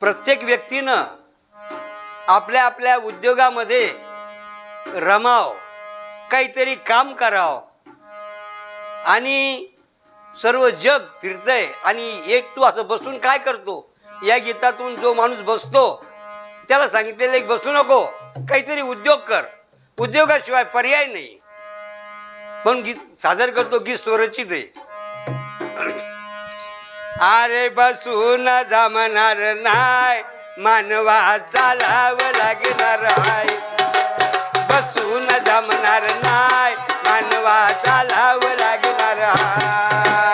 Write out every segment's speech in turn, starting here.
प्रत्येक व्यक्तीनं आपल्या आपल्या उद्योगामध्ये रमाव काहीतरी काम करावं. आणि सर्व जग फिरतंय आणि एक तू असं बसून काय करतो? या गीतातून जो माणूस बसतो त्याला सांगितलेलं एक बसू नको काहीतरी उद्योग कर. उद्योगाशिवाय पर्याय नाही. पण गीत सादर करतो गीत स्वरचित आहे. अरे बसून जमणार नाही. मानवा चालावं लागणार आहे. बसून जमणार नाही. मानवा चालावं लागणार आहे.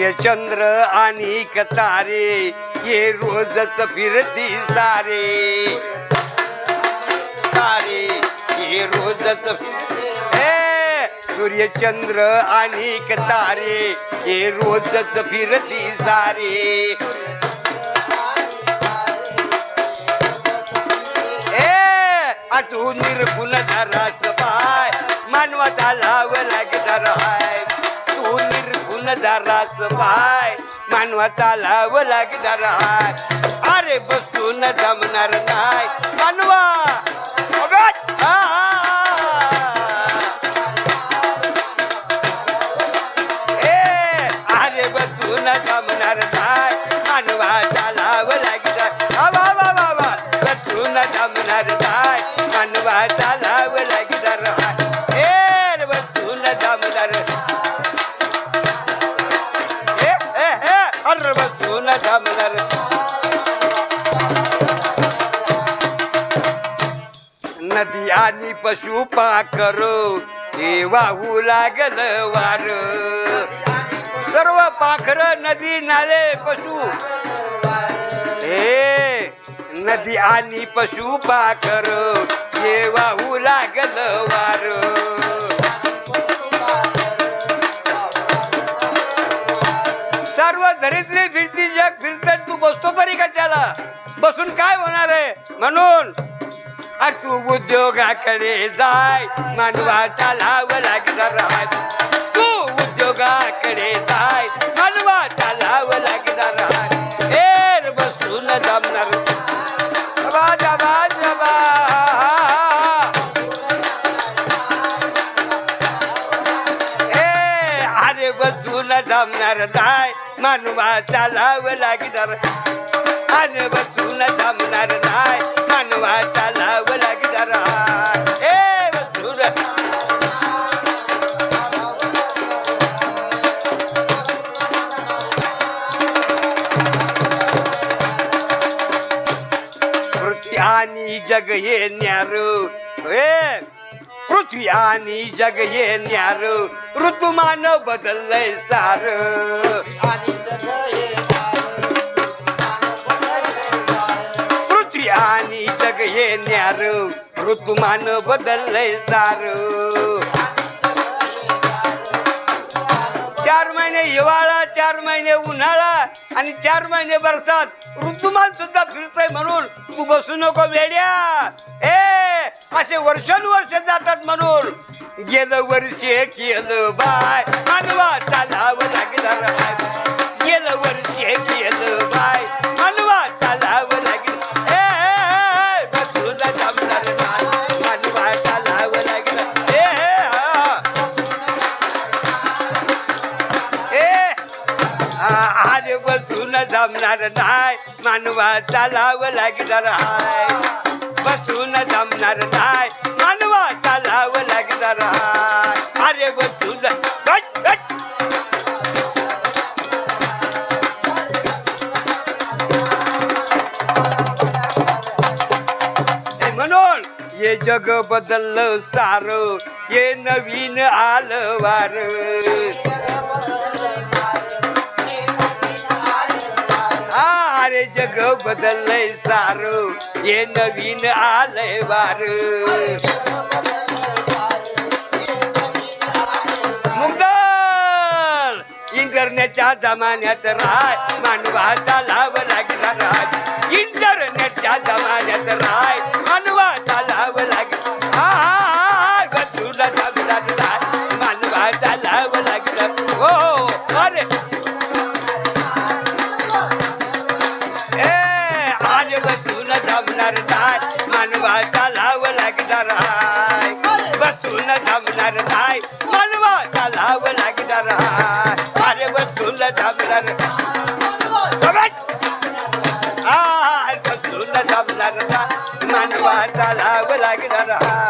सूर्यचंद्र आणि तारे ये रोजच फिरती सारे. तारे ये रोजच सूर्यचंद्र आणि तारे ये रोजच फिरती सारे. तू आतू निर्गुण धरास पाय मानवाचा लाव लागणार आहे तू निर्गुण धरास पाय मानवाचा लाव लागणार हाय. अरे बसून जमणार नाही. मानवा! आ, अरे बसून जमणार नाही. मानवाचा लाव लागणार वा वा वा बसून जमणार नाही. मानवाचा लाव लागणार आहे. ए बसून जमणार नदी आणि पशु करो हे वाहू लागल वार. सर्व पाखर नदी नाले पशु. हे नदी आणि पशु पाखर हे वाहू लागल वार. सर्व दरिद्री फिरती जग फिरतात तू बसतो तरी का त्याला? बसून काय होणार आहे? म्हणून अरे तू उद्योगाकडे जाय मानवाचा लाव लागणार तू उद्योगाकडे जाय मानवाचा लाव लागणार आहे ए बसून जमणार. जबा बसून जमणार जाय मानवाचा लाव लागणार अरे बसून जमणार नाही मानवाचा लाव लागणार ए बसून पृथ्वी आणि जग हे न्यार ए पृथ्वी आणि जग हे न्यार. ऋतुमान बदललंय सार. पृथ्वी आणि जग हे न्यार. ऋतुमान बदललंय सार. चार महिने हिवाळा चार महिने उन्हाळा आणि चार महिने बरसात. ऋतुमान सुद्धा फिरतोय म्हणून तू बसू नको वेड्या. ए असे वर्षानुवर्ष जातात म्हणून. गेलं वर्ष केलं बाय. मानवा चालावं लागणार जमणार नाही. मानवा चालावं लागणार हाय. बसून जमणार नाही. मानवा चालावं लागणार हाय. अरे बसून म्हणून ये जग बदललं सार. हे नवीन आलं वार. बदललंय सारू. हे नवीन आलंय वार. मुगल! इंटरनेटच्या जमान्यात राय. मानवाचा लाभ लागला राय इंटरनेटच्या जमान्यात राय. मानवाचा लाभ लागला हा, जमणार नाही मानवाचा लाव लागणार आहे. बसून थांबणार नाही. मानवाचा लाव लागणार आहे. अरे बसून थांबणार आ, बसून जमणार मानवाचा लाव लागणार आहे.